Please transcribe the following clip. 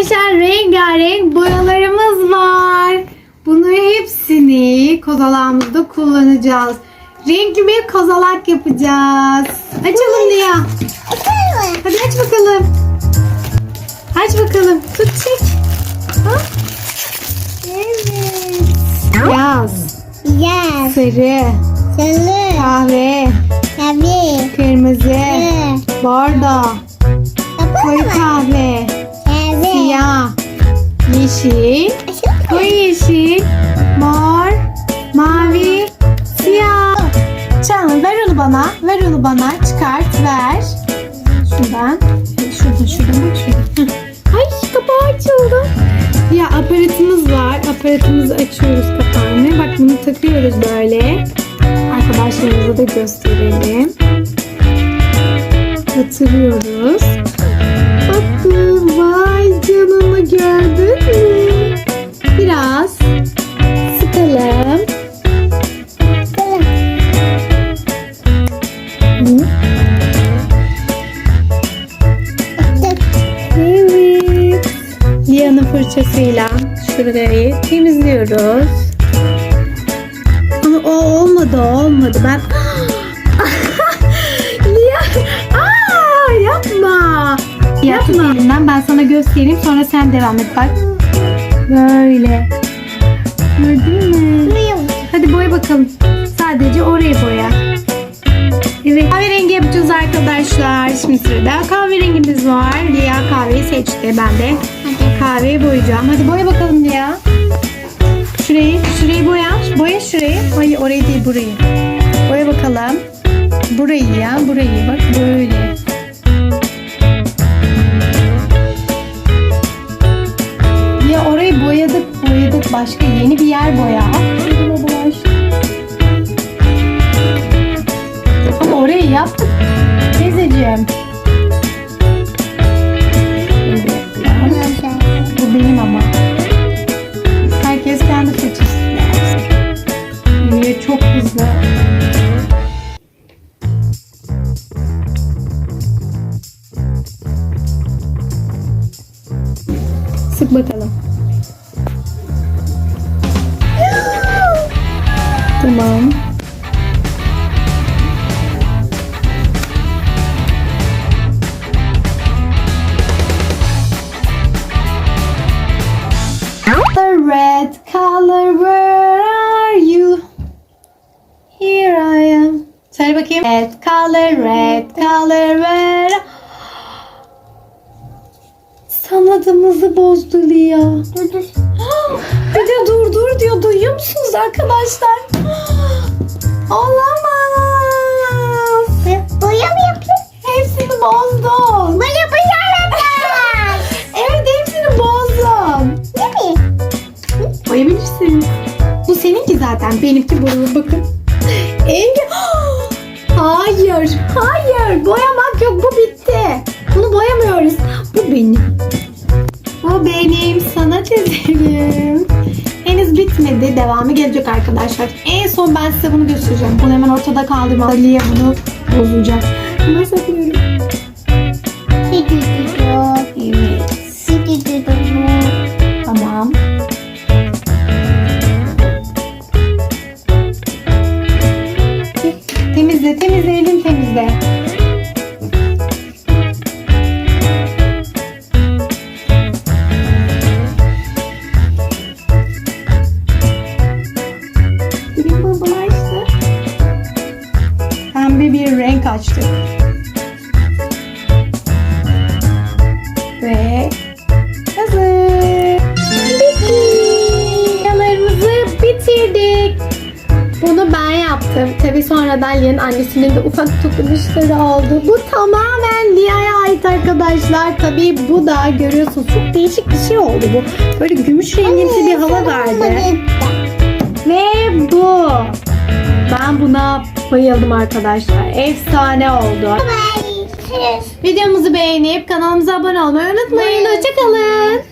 Arkadaşlar rengarenk boyalarımız var. Bunları hepsini kozalağımızda kullanacağız. Renkli bir kozalak yapacağız. Açalım Lia. Hadi aç bakalım. Aç bakalım. Tut çek. Ha? Evet. Beyaz, Yes. sarı, Sarı. kahve, Tabii. kırmızı, Evet. bordo, koyu kahve. Siyah, yeşil, koyu yeşil, mor, mavi, siyah. Can ver onu bana. Ver onu bana. Çıkart ver. Şuradan. Şuradan şuradan bak şuradan. Ay kapağı açıldı. Ya aparatımız var. Aparatımızı açıyoruz kapağını. Bak bunu takıyoruz böyle. Arkadaşlarımıza da gösterelim. Batırıyoruz. Fırçasıyla şurayı temizliyoruz. Ama o olmadı, olmadı. Ben Lia, aa yapma. Yapma. Elinden ben sana göstereyim sonra sen devam et bak. Böyle. Gördün mü? Hadi boya bakalım. Sadece orayı boya. Evet. Kahverengi yapacağız arkadaşlar. Şimdi sırada kahverengimiz var. Lia kahveyi seçti. Ben de kahveyi boyayacağım. Hadi boya bakalım Lia. Şurayı, şurayı boya. Boya şurayı. Hayır orayı değil burayı. Boya bakalım. Burayı ya, burayı. Bak böyle. Ya orayı boyadık, boyadık. Başka yeni Sık bakalım. Tamam. The red color, where are you? Here I am. Söyle bakayım. Red color, red color, where Sanatımızı bozdu Lia. Dur dur. Bir de dur dur diyor. Duyuyor musunuz arkadaşlar? Olamaz. Boya mı yapayım? Hepsini bozdun. Boya boya yapacağız. Evet hepsini bozdun. Değil mi? Boyayabilirsin. Bu seninki zaten. Benimki bu. Bakın. Engin. Hayır. Hayır. Boyamak yok. Bu bitti. Bunu boyamıyoruz. Bu benim. Sanat eserim. Henüz bitmedi. Devamı gelecek arkadaşlar. En son ben size bunu göstereceğim. Bunu hemen ortada kaldırma. Aliye bunu bozacak. Bunu saklıyorum. açtık. Ve hazır. Bitti. Yalarımızı bitirdik. Bunu ben yaptım. Tabii sonradan Lia'nın annesinin de ufak dokunuşları oldu. Bu tamamen Lia'ya ait arkadaşlar. Tabii bu da görüyorsunuz çok değişik bir şey oldu bu. Böyle gümüş rengimsi bir hava verdi. Ve bu. Ben buna bayıldım arkadaşlar. Efsane oldu. Videomuzu beğenip kanalımıza abone olmayı unutmayın. Hoşçakalın.